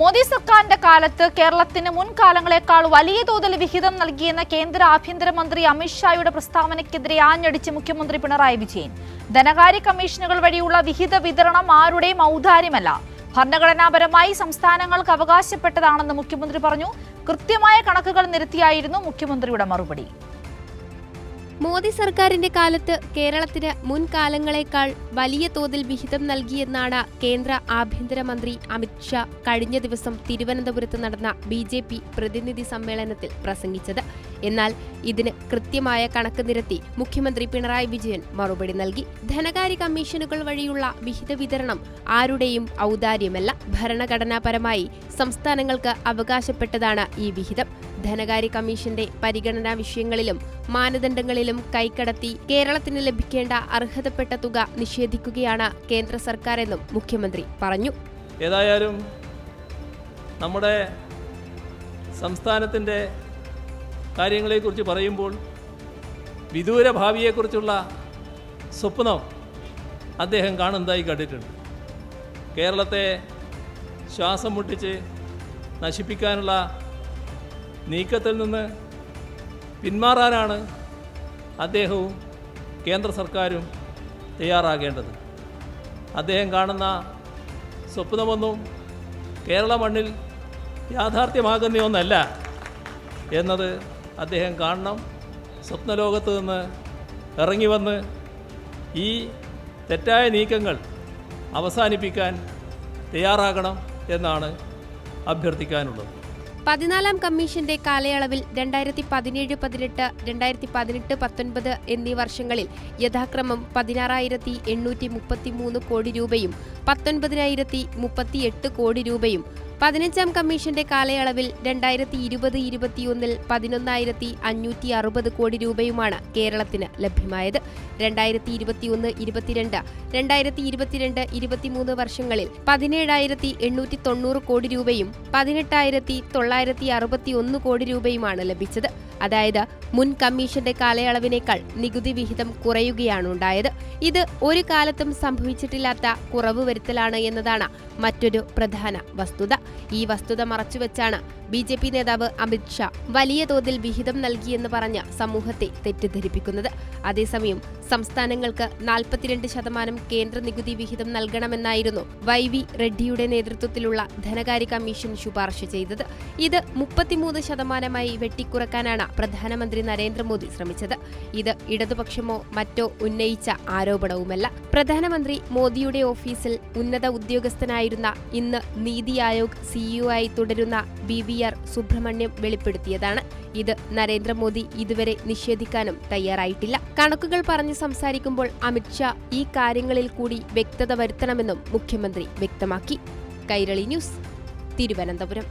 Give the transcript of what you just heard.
മോദി സർക്കാരിന്റെ കാലത്ത് കേരളത്തിന് മുൻകാലങ്ങളെക്കാൾ വലിയ തോതിൽ വിഹിതം നൽകിയെന്ന കേന്ദ്ര ആഭ്യന്തരമന്ത്രി അമിത്ഷായുടെ പ്രസ്താവനയ്ക്കെതിരെ ആഞ്ഞടിച്ച് മുഖ്യമന്ത്രി പിണറായി വിജയൻ. ധനകാര്യ കമ്മീഷനുകൾ വഴിയുള്ള വിഹിത വിതരണം ആരുടെയും ഔദാര്യമല്ല. ഭരണഘടനാപരമായി സംസ്ഥാനങ്ങൾക്ക് അവകാശപ്പെട്ടതാണെന്ന് മുഖ്യമന്ത്രി പറഞ്ഞു. കൃത്യമായ കണക്കുകൾ നിരത്തിയായിരുന്നു മുഖ്യമന്ത്രിയുടെ മറുപടി. മോദി സർക്കാരിന്റെ കാലത്ത് കേരളത്തിന് മുൻകാലങ്ങളെക്കാൾ വലിയ തോതിൽ വിഹിതം നൽകിയെന്നാണ് കേന്ദ്ര ആഭ്യന്തരമന്ത്രി അമിത്ഷാ കഴിഞ്ഞ ദിവസം തിരുവനന്തപുരത്ത് നടന്ന ബി പ്രതിനിധി സമ്മേളനത്തിൽ പ്രസംഗിച്ചത്. എന്നാൽ ഇതിന് കൃത്യമായ കണക്ക് നിരത്തി മുഖ്യമന്ത്രി പിണറായി വിജയൻ മറുപടി നൽകി. ധനകാര്യ കമ്മീഷനുകൾ വഴിയുള്ള വിഹിത വിതരണം ആരുടെയും ഔദാര്യമല്ല ഭരണഘടനാപരമായി സംസ്ഥാനങ്ങൾക്ക് അവകാശപ്പെട്ടതാണ് ഈ വിഹിതം. ധനകാര്യ കമ്മീഷന്റെ പരിഗണനാ വിഷയങ്ങളിലും മാനദണ്ഡങ്ങളിലും കൈക്കടത്തി കേരളത്തിന് ലഭിക്കേണ്ട അർഹതപ്പെട്ട തുക നിഷേധിക്കുകയാണ് കേന്ദ്ര സർക്കാരെന്നും മുഖ്യമന്ത്രി പറഞ്ഞു. ഏതായാലും നമ്മുടെ സംസ്ഥാനത്തിന്റെ കാര്യങ്ങളെക്കുറിച്ച് പറയുമ്പോൾ വിദൂര ഭാവിയെക്കുറിച്ചുള്ള സ്വപ്നം അദ്ദേഹം കാണുന്നതായി കണ്ടിട്ടുണ്ട്. കേരളത്തെ ശ്വാസം മുട്ടിച്ച് നശിപ്പിക്കാനുള്ള നീക്കത്തിൽ നിന്ന് പിന്മാറാനാണ് അദ്ദേഹവും കേന്ദ്ര സർക്കാരും തയ്യാറാകേണ്ടത്. അദ്ദേഹം കാണുന്ന സ്വപ്നമൊന്നും കേരള മണ്ണിൽ യാഥാർത്ഥ്യമാകുന്ന ഒന്നല്ല എന്നത് അദ്ദേഹം കാണണം. സ്വപ്നലോകത്ത് നിന്ന് ഇറങ്ങി വന്ന് ഈ തെറ്റായ നീക്കങ്ങൾ അവസാനിപ്പിക്കാൻ തയ്യാറാകണം എന്നാണ് അഭ്യർത്ഥിക്കാനുള്ളത്. പതിനാലാം കമ്മീഷന്റെ കാലയളവിൽ രണ്ടായിരത്തി പതിനേഴ് പതിനെട്ട് രണ്ടായിരത്തി പതിനെട്ട് പത്തൊൻപത് എന്നീ വർഷങ്ങളിൽ യഥാക്രമം പതിനാറായിരത്തി എണ്ണൂറ്റി മുപ്പത്തിമൂന്ന് കോടി രൂപയും പത്തൊൻപതിനായിരത്തി മുപ്പത്തിയെട്ട് കോടി രൂപയും പതിനഞ്ചാം കമ്മീഷന്റെ കാലയളവിൽ രണ്ടായിരത്തി ഇരുപത് ഇരുപത്തിയൊന്നിൽ പതിനൊന്നായിരത്തി അഞ്ഞൂറ്റി അറുപത് കോടി രൂപയുമാണ് കേരളത്തിന് ലഭ്യമായത്. രണ്ടായിരത്തി ഇരുപത്തിയൊന്ന് ഇരുപത്തിരണ്ട് രണ്ടായിരത്തി ഇരുപത്തിരണ്ട് ഇരുപത്തിമൂന്ന് വർഷങ്ങളിൽ പതിനേഴായിരത്തി എണ്ണൂറ്റി തൊണ്ണൂറ് കോടി രൂപയും പതിനെട്ടായിരത്തി തൊള്ളായിരത്തി അറുപത്തി ഒന്ന് കോടി രൂപയുമാണ് ലഭിച്ചത്. അതായത് മുൻ കമ്മീഷന്റെ കാലയളവിനേക്കാൾ നികുതി വിഹിതം കുറയുകയാണ് ഉണ്ടായത്. ഇത് ഒരു കാലത്തും സംഭവിച്ചിട്ടില്ലാത്ത കുറവ് വരുത്തലാണ് എന്നതാണ് മറ്റൊരു പ്രധാന വസ്തുത. ഈ വസ്തുത മറച്ചുവെച്ചാണ് ബി ജെ പി നേതാവ് അമിത് ഷാ വലിയ തോതിൽ വിഹിതം നൽകിയെന്ന് പറഞ്ഞ് സമൂഹത്തെ തെറ്റിദ്ധരിപ്പിക്കുന്നത്. അതേസമയം സംസ്ഥാനങ്ങൾക്ക് നാൽപ്പത്തിരണ്ട് ശതമാനം കേന്ദ്ര നികുതി വിഹിതം നൽകണമെന്നായിരുന്നു വൈ വി റെഡ്ഡിയുടെ നേതൃത്വത്തിലുള്ള ധനകാര്യ കമ്മീഷൻ ശുപാർശ ചെയ്തത്. ഇത് മുപ്പത്തിമൂന്ന് ശതമാനമായി വെട്ടിക്കുറക്കാനാണ് പ്രധാനമന്ത്രി നരേന്ദ്രമോദി ശ്രമിച്ചത്. ഇത് ഇടതുപക്ഷമോ മറ്റോ ഉന്നയിച്ച ആരോപണവുമല്ല. പ്രധാനമന്ത്രി മോദിയുടെ ഓഫീസിൽ ഉന്നത ഉദ്യോഗസ്ഥനായിരുന്ന ഇന്ന് നീതി ആയോഗ് സിഇഒ ആയി തുടരുന്ന ബി വി ആർ സുബ്രഹ്മണ്യം വെളിപ്പെടുത്തിയതാണ്. ഇത് നരേന്ദ്രമോദി ഇതുവരെ നിഷേധിക്കാനും തയ്യാറായിട്ടില്ല. കണക്കുകൾ പറഞ്ഞ് സംസാരിക്കുമ്പോൾ അമിത്ഷാ ഈ കാര്യങ്ങളിൽ കൂടി വ്യക്തത വരുത്തണമെന്നും മുഖ്യമന്ത്രി വ്യക്തമാക്കി. കൈരളി ന്യൂസ് തിരുവനന്തപുരം.